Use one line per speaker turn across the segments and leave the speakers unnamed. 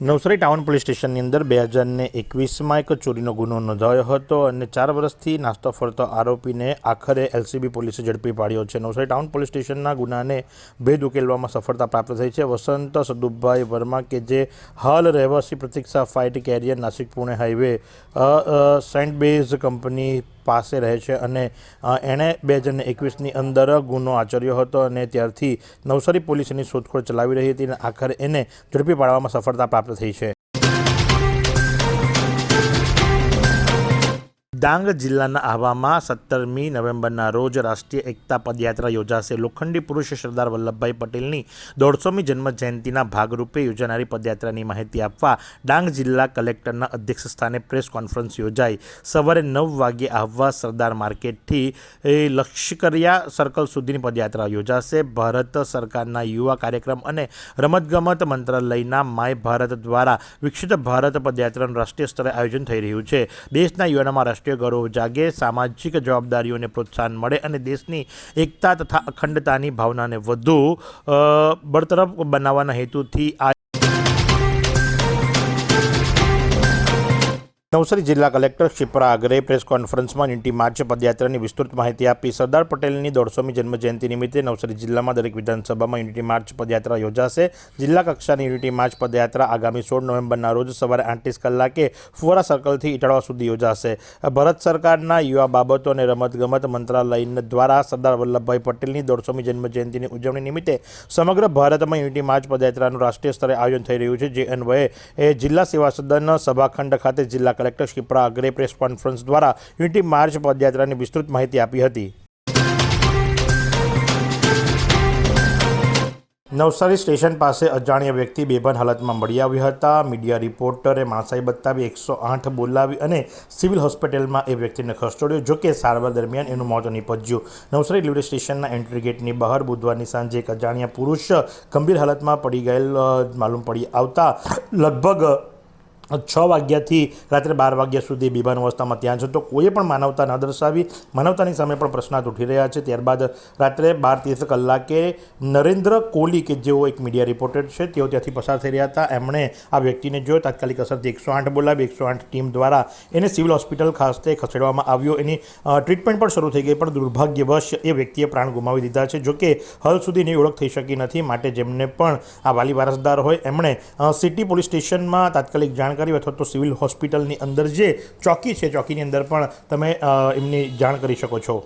Navsari town police સ્ટેશનની અંદર બે હજારને એકવીસમાં એક ચોરીનો ગુનો નોંધાયો હતો અને ચાર વર્ષથી નાસ્તો ફરતો આરોપીને આખરે એલસીબી પોલીસે ઝડપી પાડ્યો છે. નવસારી ટાઉન પોલીસ સ્ટેશનના ગુનાને ભેદ ઉકેલવામાં સફળતા પ્રાપ્ત થઈ છે. વસંત સદુભાઈ વર્મા કે જે હાલ રહેવાસી પ્રતિક્ષા ફાઇટ કેરિયર નાસિક પુણે અ, સેન્ટ બેઝ કંપની પાસે રહે છે અને એણે બે હજાર એકવીસની અંદર ગુનો આચર્યો હતો અને ત્યારથી નવસારી પોલીસ એની શોધખોળ ચલાવી રહી હતી અને આખરે એને ઝડપી પાડવામાં સફળતા પ્રાપ્ત થઈ છે. ડાંગ જિલ્લાના આહવામાં સત્તરમી નવેમ્બરના રોજ રાષ્ટ્રીય એકતા પદયાત્રા યોજાશે. લોખંડી પુરુષ સરદાર વલ્લભભાઈ પટેલની દોઢસોમી જન્મ જયંતિના ભાગરૂપે યોજાનારી પદયાત્રાની માહિતી આપવા ડાંગ જિલ્લા કલેક્ટરના અધ્યક્ષ સ્થાને પ્રેસ કોન્ફરન્સ યોજાઈ. સવારે નવ વાગ્યે આહવા સરદાર માર્કેટથી, એ લશ્કરિયા સર્કલ સુધીની પદયાત્રા યોજાશે. ભારત સરકારના યુવા કાર્યક્રમ અને રમતગમત મંત્રાલયના માય ભારત દ્વારા વિકસિત ભારત પદયાત્રાનું રાષ્ટ્રીય સ્તરે આયોજન થઈ રહ્યું છે. દેશના યુવાનોમાં રાષ્ટ્રીય ગૌરવ જાગે, સામાજિક જવાબદારીઓને પ્રોત્સાહન મળે અને દેશની એકતા તથા અખંડતાની ભાવનાને વધુ બરતરફ બનાવવાના હેતુથી આ નવસારી જિલ્લા કલેક્ટર શિપ્રા આગરે પ્રેસ કોન્ફરન્સમાં યુનિટી માર્ચ પદયાત્રાની વિસ્તૃત માહિતી આપી સરદાર પટેલની દોઢસોમી જન્મજયંતિ નિમિત્તે નવસારી જિલ્લામાં દરેક વિધાનસભામાં યુનિટી માર્ચ પદયાત્રા યોજાશે. જિલ્લા કક્ષાની યુનિટી માર્ચ પદયાત્રા આગામી સોળ નવેમ્બરના રોજ સવારે આઠત્રીસ કલાકે ફુવારા સર્કલથી ઇટાળવા સુધી યોજાશે. ભારત સરકારના યુવા બાબતો અને રમતગમત મંત્રાલય દ્વારા સરદાર વલ્લભભાઈ પટેલની દોઢસોમી જન્મજયંતિની ઉજવણી નિમિત્તે સમગ્ર ભારતમાં યુનિટી માર્ચ પદયાત્રાનું રાષ્ટ્રીય સ્તરે આયોજન થઈ રહ્યું છે. જે અન્વયે જિલ્લા સેવા સદન સભાખંડ ખાતે જિલ્લા collector Shipra Agre press conference દ્વારા યુનિટી માર્ચ પદયાત્રાની વિસ્તૃત માહિતી આપી હતી. નવસારી સ્ટેશન પાસે અજાણ્યા વ્યક્તિ બેભાન હાલતમાં મળી આવ્યા હતા. મીડિયા રિપોર્ટરે માણસાઈ બતાવી એકસો આઠ બોલાવી અને સિવિલ હોસ્પિટલમાં એ વ્યક્તિને ખસેડ્યો જો કે સારવાર દરમિયાન એનું મોત નિપજ્યું. નવસારી રેલવે સ્ટેશનના એન્ટ્રી ગેટની બહાર બુધવારની સાંજે એક અજાણ્યા પુરુષ ગંભીર હાલતમાં પડી ગયેલ માલુમ પડી આવતા લગભગ છ વાગ્યાથી રાત્રે બાર વાગ્યા સુધી બેભાન અવસ્થામાં ત્યાં જતો કોઈએ પણ માનવતા ન દર્શાવી, માનવતાની સામે પણ પ્રશ્નાર્થ ઉઠી રહ્યા છે. ત્યારબાદ રાત્રે બાર ત્રીસ કલાકે નરેન્દ્ર કોહલી કે જેઓ એક મીડિયા રિપોર્ટર છે, તેઓ ત્યાંથી પસાર થઈ રહ્યા હતા. એમણે આ વ્યક્તિને જોયો. તાત્કાલિક અસરથી એકસો આઠ બોલાવી. એકસો આઠ ટીમ દ્વારા એને સિવિલ હોસ્પિટલ ખાતે ખસેડવામાં આવ્યો. એની ટ્રીટમેન્ટ પણ શરૂ થઈ ગઈ, પણ દુર્ભાગ્યવશ એ વ્યક્તિએ પ્રાણ ગુમાવી દીધા છે. જોકે હાલ સુધી એની ઓળખ થઈ શકી નથી. માટે જેમને પણ આ વાલી વારસદાર હોય, એમણે સિટી પોલીસ સ્ટેશનમાં તાત્કાલિક જાણ કરી અથવા તો સિવિલ હોસ્પિટલની અંદર જે ચોકી છે, ચોકીની અંદર પણ તમે એમની જાણ કરી શકો છો.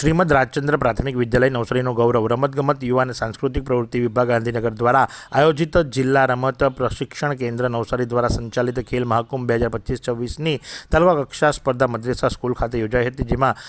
શ્રીમદ રાજચંદ્ર પ્રાથમિક વિદ્યાલય નવસારીનો ગૌરવ, રમતગમત, યુવા અને સાંસ્કૃતિક પ્રવૃત્તિ વિભાગ ગાંધીનગર દ્વારા આયોજિત જિલ્લા રમત પ્રશિક્ષણ કેન્દ્ર નવસારી દ્વારા સંચાલિત ખેલ મહાકુંભ બે હજાર પચીસ છવ્વીસની તાલુકા કક્ષા સ્પર્ધા મદ્રેસા સ્કૂલ ખાતે યોજાઈ હતી, જેમાં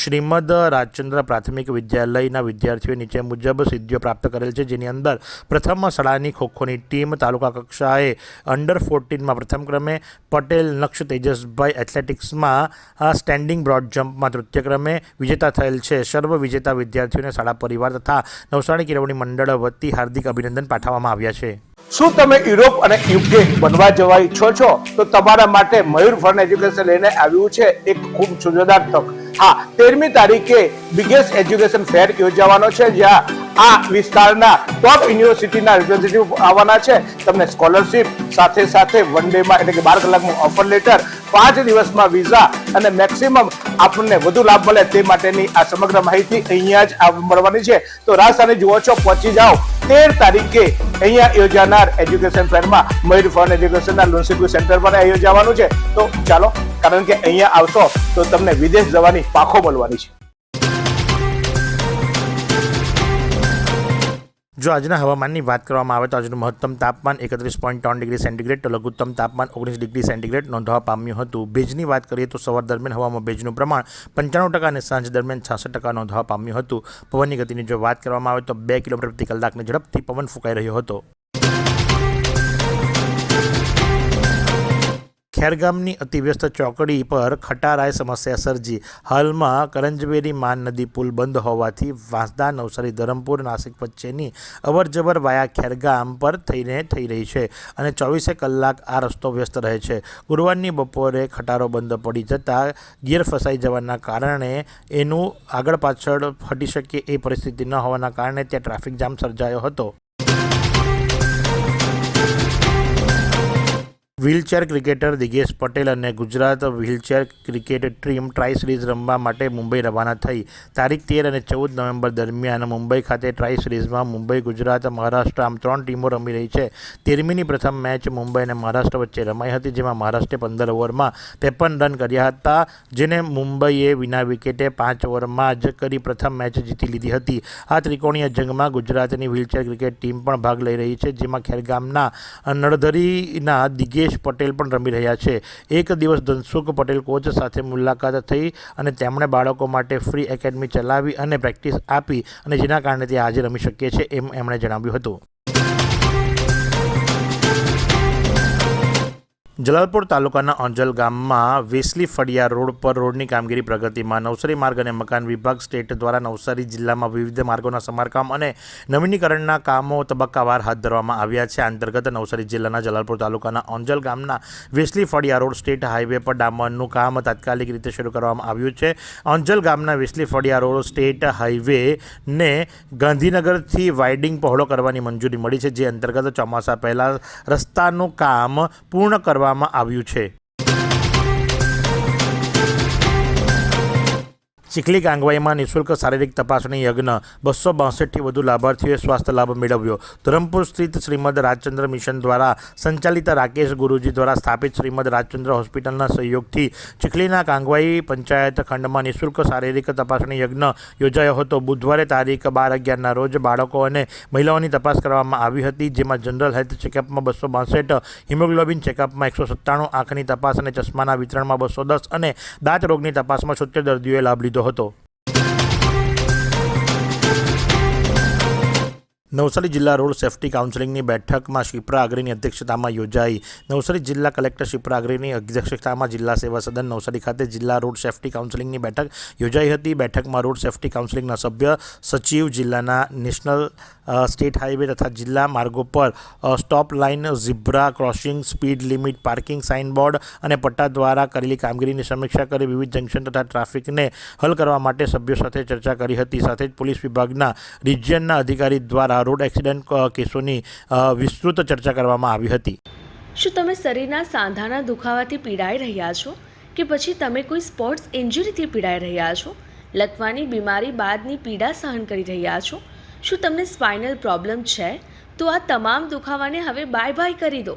શ્રીમદ રાજચંદ્ર પ્રાથમિક વિદ્યાલયના વિદ્યાર્થીઓએ નીચે મુજબ સિદ્ધિઓ પ્રાપ્ત કરેલ છે, જેની અંદર પ્રથમ શાળાની ખોખોની ટીમ, તાલુકા કક્ષાએ અંડર ફોર્ટીનમાં પ્રથમ ક્રમે, પટેલ, નક્ષ તેજસભાઈ એથ્લેટિક્સમાં સ્ટેન્ડિંગ બ્રોડ જમ્પમાં તૃતીય ક્રમે, વિજેતા થયેલ છે. સર્વ વિજેતા વિદ્યાર્થીઓને શાળા પરિવાર તથા નવસારી કેળવણી મંડળ વતી હાર્દિક અભિનંદન પાઠવવામાં આવ્યા છે.
શું તમે યુરોપ અને યુકે બનવા જવા ઈચ્છો છો? તો તમારા માટે મયુર ફન એજ્યુકેશન લઈને આવ્યું છે એક ખૂબ સુજોદાર તક. હા, તેરમી તારીખે બિગેસ્ટ એજ્યુકેશન ફેર યોજાવાનો છે, જ્યાં આ વિસ્તારના ટોપ યુનિવર્સિટીના રિપ્રેઝેન્ટેટિવ આવવાના છે. તમને સ્કોલરશિપ સાથે સાથે વન ડેમાં એટલે કે બાર કલાકનું ઓફર લેટર પાંચ દિવસમાં વિઝા અને મેક્સિમમ આપણને વધુ લાભ મળે તે માટેની આ સમગ્ર માહિતી અહીંયા જ મળવાની છે. તો રાજસ્થાની જુઓ છો, પહોંચી જાઓ. તેર તારીખે અહીંયા યોજાનાર એજ્યુકેશન ફેરમાં મયુર ફોન એજ્યુકેશનના લોનસીપુ સેન્ટર પર યોજાવાનું છે. તો ચાલો કારણ કે અહીંયા આવશો તો તમને વિદેશ જવાની પાખો મળવાની છે.
જો આજના હવામાનની વાત કરવામાં આવે તો આજનું મહત્તમ તાપમાન એકત્રીસ પોઈન્ટ ત્રણ ડિગ્રી સેન્ટીગ્રેડ તો લઘુત્તમ તાપમાન ઓગણીસ ડિગ્રી સેન્ટીગ્રેડ નોંધવા પામ્યું હતું. ભેજની વાત કરીએ તો સવાર દરમિયાન હવામાં ભેજનું પ્રમાણ પંચાણું ટકા અને સાંજ દરમિયાન છાસઠ ટકા નોંધવા પામ્યું હતું. પવનની ગતિની જો વાત કરવામાં આવે તો બે કિલોમીટર પ્રતિ કલાકની ઝડપથી પવન ફૂંકાઈ રહ્યો હતો. ખેરગામની અતિવ્યસ્ત ચોકડી પર ખટારાએ સમસ્યા સર્જી. હાલમાં કરંજવેરી માન નદી પુલ બંધ હોવાથી વાંસદા નવસારી ધરમપુર નાસિક વચ્ચેની અવરજવર વાયા ખેરગામ પર થઈને થઈ રહી છે અને ચોવીસે કલાક આ રસ્તો વ્યસ્ત રહે છે. ગુરુવારની બપોરે ખટારો બંધ પડી જતાં ગિયર ફસાઈ જવાના કારણે એનું આગળ પાછળ હટી શકે એ પરિસ્થિતિ ન હોવાના કારણે ત્યાં ટ્રાફિક જામ સર્જાયો હતો. વ્હીલચેર ક્રિકેટર દિગેશ પટેલ અને Gujarat wheelchair cricket team tri series રમવા માટે મુંબઈ રવાના થઈ. તારીખ તેર અને ચૌદ નવેમ્બર દરમિયાન મુંબઈ ખાતે ટ્રાય સિરીઝમાં મુંબઈ, ગુજરાત, મહારાષ્ટ્ર આમ ત્રણ ટીમો રમી રહી છે. તેરમીની પ્રથમ મેચ મુંબઈ અને મહારાષ્ટ્ર વચ્ચે રમાઈ હતી, જેમાં મહારાષ્ટ્રે પંદર ઓવરમાં ત્રેપન રન કર્યા હતા, જેને મુંબઈએ વિના વિકેટે પાંચ ઓવરમાં જ કરી પ્રથમ મેચ જીતી લીધી હતી. આ ત્રિકોણીય જંગમાં ગુજરાતની વ્હીલચેર ક્રિકેટ ટીમ પણ ભાગ લઈ રહી છે, જેમાં ખેરગામના નળધરીના દિગેશ પટેલ પણ રમી રહ્યા છે. એક દિવસ ધનસુખ પટેલ કોચ સાથે મુલાકાત થઈ અને તેમણે બાળકો માટે ફ્રી એકેડમી ચલાવી અને પ્રેક્ટિસ આપી અને જેના કારણે તે આજે રમી શકીએ છે એમ એમણે જણાવ્યું હતું. જલાલપુર તાલુકાના અંજલ ગામમાં વેસલી ફળિયા રોડ પર રોડની કામગીરી પ્રગતિમાં નવસારી માર્ગ અને મકાન વિભાગ સ્ટેટ દ્વારા નવસારી જિલ્લામાં વિવિધ માર્ગોના સમારકામ અને નવીનીકરણના કામો તબક્કાવાર હાથ ધરવામાં આવ્યા છે. અંતર્ગત નવસારી જિલ્લાના જલાલપુર તાલુકાના અંજલ ગામના વેસલી ફળિયા રોડ સ્ટેટ હાઈવે પર ડામરનું કામ તાત્કાલિક રીતે શરૂ કરવામાં આવ્યું છે. અંજલ ગામના વેસલી ફળિયા રોડ સ્ટેટ હાઈવેને ગાંધીનગરથી વાઇડિંગ પહોળો કરવાની મંજૂરી મળી છે, જે અંતર્ગત ચોમાસા પહેલાં રસ્તાનું કામ પૂર્ણ કરવામાં આવ્યું છે. ચીખલી કાંગવાઈમાં નિઃશુલ્ક શારીરિક તપાસણી યજ્ઞ. બસો બાસઠથી વધુ લાભાર્થીઓએ સ્વાસ્થ્ય લાભ મેળવ્યો. ધરમપુર સ્થિત શ્રીમદ રાજચંદ્ર મિશન દ્વારા સંચાલિત રાકેશ ગુરુજી દ્વારા સ્થાપિત શ્રીમદ રાજચંદ્ર હોસ્પિટલના સહયોગથી ચીખલીના કાંગવાઈ પંચાયત ખંડમાં નિઃશુલ્ક શારીરિક તપાસણી યજ્ઞ યોજાયો હતો. બુધવારે તારીખ બાર અગિયારના રોજ બાળકો અને મહિલાઓની તપાસ કરવામાં આવી હતી, જેમાં જનરલ હેલ્થ ચેકઅપમાં બસો બાસઠ, હિમોગ્લોબિન ચેકઅપમાં એકસો સત્તાણું, આંખની તપાસ અને ચશ્માના વિતરણમાં બસો દસ અને દાંત રોગની તપાસમાં છોતેર દર્દીઓએ લાભ લીધો હતો નવસારી જિલ્લા રોડ સેફ્ટી કાઉન્સિલિંગની બેઠકમાં શિપ્રા અગ્રીની અધ્યક્ષતામાં યોજાઈ. નવસારી જિલ્લા કલેક્ટર શિપ્રા અગ્રીની અધ્યક્ષતામાં જિલ્લા સેવા સદન નવસારી ખાતે જિલ્લા રોડ સેફ્ટી કાઉન્સિલિંગની બેઠક યોજાઈ હતી. બેઠકમાં રોડ સેફ્ટી કાઉન્સિલિંગના સભ્ય સચિવ જિલ્લાના નેશનલ સ્ટેટ હાઈવે તથા જિલ્લા માર્ગો પર stop line zebra crossing speed limit, parking signboard અને પટ્ટા દ્વારા કરેલી કામગીરીની સમીક્ષા કરી વિવિધ જંકશન તથા ટ્રાફિકને હલ કરવા માટે સભ્યો સાથે ચર્ચા કરી હતી. સાથે જ પોલીસ વિભાગના રિજિયનના અધિકારી દ્વારા રોડ એક્સિડન્ટ કેસોની વિસ્તૃત ચર્ચા કરવામાં આવી હતી.
શું તમે શરીરના સાંધાના દુખાવાથી પીડાઈ રહ્યા છો? કે પછી તમે કોઈ સ્પોર્ટ્સ ઇન્જરીથી પીડાઈ રહ્યા છો? લકવાની બીમારી બાદની પીડા સહન કરી રહ્યા છો? શું તમને સ્પાઇનલ પ્રોબ્લેમ છે? તો આ તમામ દુખાવાને હવે બાય બાય કરી દો.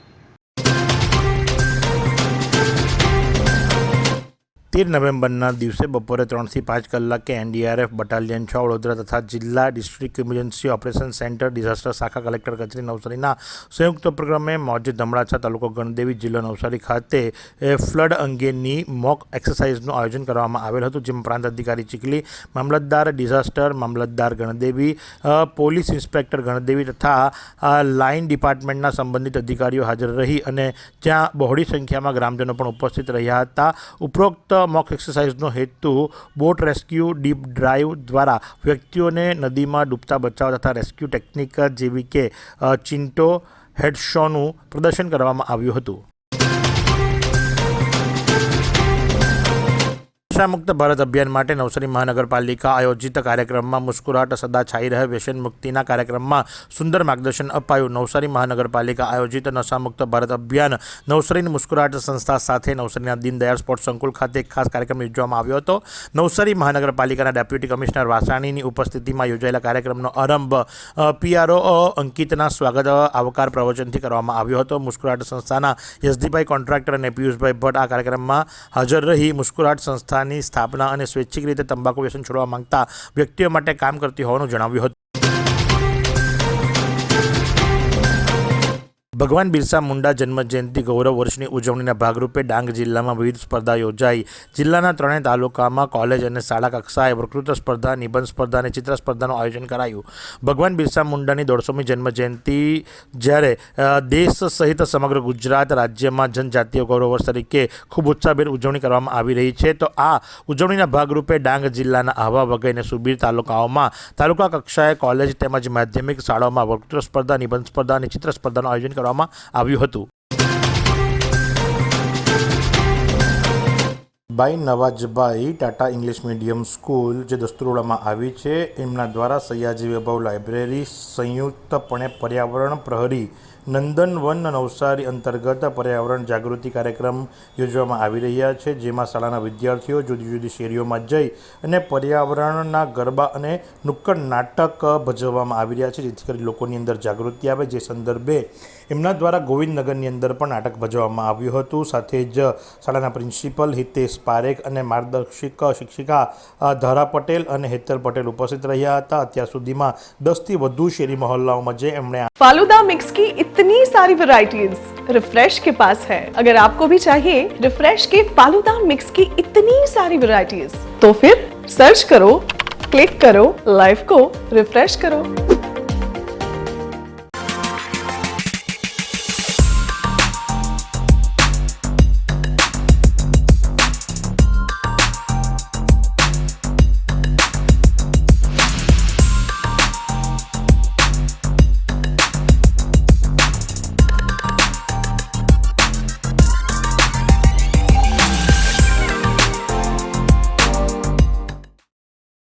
તેર નવેમ્બરના દિવસે બપોરે ત્રણથી પાંચ કલાકે એનડીઆરએફ બટાલિયન છ વડોદરા તથા જિલ્લા district emergency operation centre disaster શાખા કલેક્ટર કચેરી નવસારીના સંયુક્ત ઉપક્રમે મોજે ધમડાછા તાલુકો ગણદેવી જિલ્લો નવસારી ખાતે ફ્લડ અંગેની મોક એક્સરસાઇઝનું આયોજન કરવામાં આવેલ હતું, જેમાં પ્રાંત અધિકારી ચીખલી, મામલતદાર ડિઝાસ્ટર, મામલતદાર ગણદેવી પોલીસ ઇન્સ્પેક્ટર ગણદેવી તથા લાઇન ડિપાર્ટમેન્ટના સંબંધિત અધિકારીઓ હાજર રહી અને ત્યાં બહોળી સંખ્યામાં ગ્રામજનો પણ ઉપસ્થિત રહ્યા હતા. ઉપરોક્ત મોક એક્સરસાઇઝનો હેતુ બોટ રેસ્ક્યુ, ડીપ ડ્રાઈવ દ્વારા વ્યક્તિઓને નદીમાં ડૂબતા બચાવ તથા રેસ્ક્યુ ટેકનિક જેવી કે ચિંટો, હેડશોનું પ્રદર્શન કરવામાં આવ્યું હતું. નશામુક્ત ભારત અભિયાન માટે નવસારી મહાનગરપાલિકા આયોજિત કાર્યક્રમમાં મુસ્કુરાટ સદા છાઈ રહે. વ્યસન મુક્તિના કાર્યક્રમમાં સુંદર માર્ગદર્શન અપાયું. નવસારી મહાનગરપાલિકા આયોજિત નશામુક્ત ભારત અભિયાન નવસારીની મુસ્કુરાટ સંસ્થા સાથે નવસારીના દીનદયાળ સ્પોર્ટ્સ સંકુલ ખાતે એક ખાસ કાર્યક્રમ યોજવામાં આવ્યો હતો. નવસારી મહાનગરપાલિકાના ડેપ્યુટી કમિશનર વાસાણીની ઉપસ્થિતિમાં યોજાયેલા કાર્યક્રમનો આરંભ પીઆરઓ અંકિતના સ્વાગત આવકાર પ્રવચનથી કરવામાં આવ્યો હતો. મુસ્કુરાટ સંસ્થાના યશદીભાઈ કોન્ટ્રાક્ટર અને પિયુષભાઈ ભટ્ટ આ કાર્યક્રમમાં હાજર રહી. મુસ્કુરાટ સંસ્થાની સ્થાપના અને સ્વૈચ્છિક રીતે તંબાકુ વ્યસન છોડવા માંગતા વ્યક્તિઓ માટે કામ કરતી હોવાનું જણાવ્યું હતું. ભગવાન બિરસા મુંડા જન્મજયંતિ ગૌરવ વર્ષની ઉજવણીના ભાગરૂપે ડાંગ જિલ્લામાં વિવિધ સ્પર્ધા યોજાઈ. જિલ્લાના ત્રણેય તાલુકામાં કોલેજ અને શાળા કક્ષાએ વક્તૃત્વ સ્પર્ધા, નિબંધ સ્પર્ધા અને ચિત્ર સ્પર્ધાનું આયોજન કરાયું. ભગવાન બિરસા મુંડાની દોઢસોમી જન્મજયંતિ જ્યારે દેશ સહિત સમગ્ર ગુજરાત રાજ્યમાં જનજાતીય ગૌરવ વર્ષ તરીકે ખૂબ ઉત્સાહભેર ઉજવણી કરવામાં આવી રહી છે, તો આ ઉજવણીના ભાગરૂપે ડાંગ જિલ્લાના આહવા વગેરે સુબીર તાલુકાઓમાં તાલુકા કક્ષાએ કોલેજ તેમજ માધ્યમિક શાળાઓમાં વકૃત્વ સ્પર્ધા, નિબંધ સ્પર્ધા અને ચિત્ર સ્પર્ધાનું આયોજન કરવામાં આવ્યું હતું. Bai Navajbhai Tata English medium school જે દસ્તુરોડામાં આવી છે, એમના દ્વારા સયાજી વૈભવ લાઇબ્રેરી સંયુક્તપણે પર્યાવરણ પ્રહરી નંદનવન નવસારી અંતર્ગત પર્યાવરણ જાગૃતિ કાર્યક્રમ યોજવામાં આવી રહ્યા છે, જેમાં શાળાના વિદ્યાર્થીઓ જુદી જુદી શેરીઓમાં જઈ અને પર્યાવરણના ગરબા અને નુક્કડ નાટક ભજવવામાં આવી રહ્યા છે, જેથી કરી લોકોની અંદર જાગૃતિ આવે. જે સંદર્ભે એમના દ્વારા ગોવિંદનગરની અંદર પણ નાટક ભજવવામાં આવ્યું હતું સાથે જ શાળાના પ્રિન્સિપલ હિતેશ પારેખ અને માર્ગદર્શિક શિક્ષિકા અ, ધારા પટેલ અને હેતલ પટેલ ઉપસ્થિત રહ્યા હતા અત્યાર સુધીમાં દસથી વધુ શેરી મહોલ્લાઓમાં જે એમણે
फालूदा मिक्स की इतनी सारी वैरायटीज रिफ्रेश के पास है अगर आपको भी चाहिए रिफ्रेश के फालूदा मिक्स की इतनी सारी वैरायटीज तो फिर सर्च करो क्लिक करो लाइफ को रिफ्रेश करो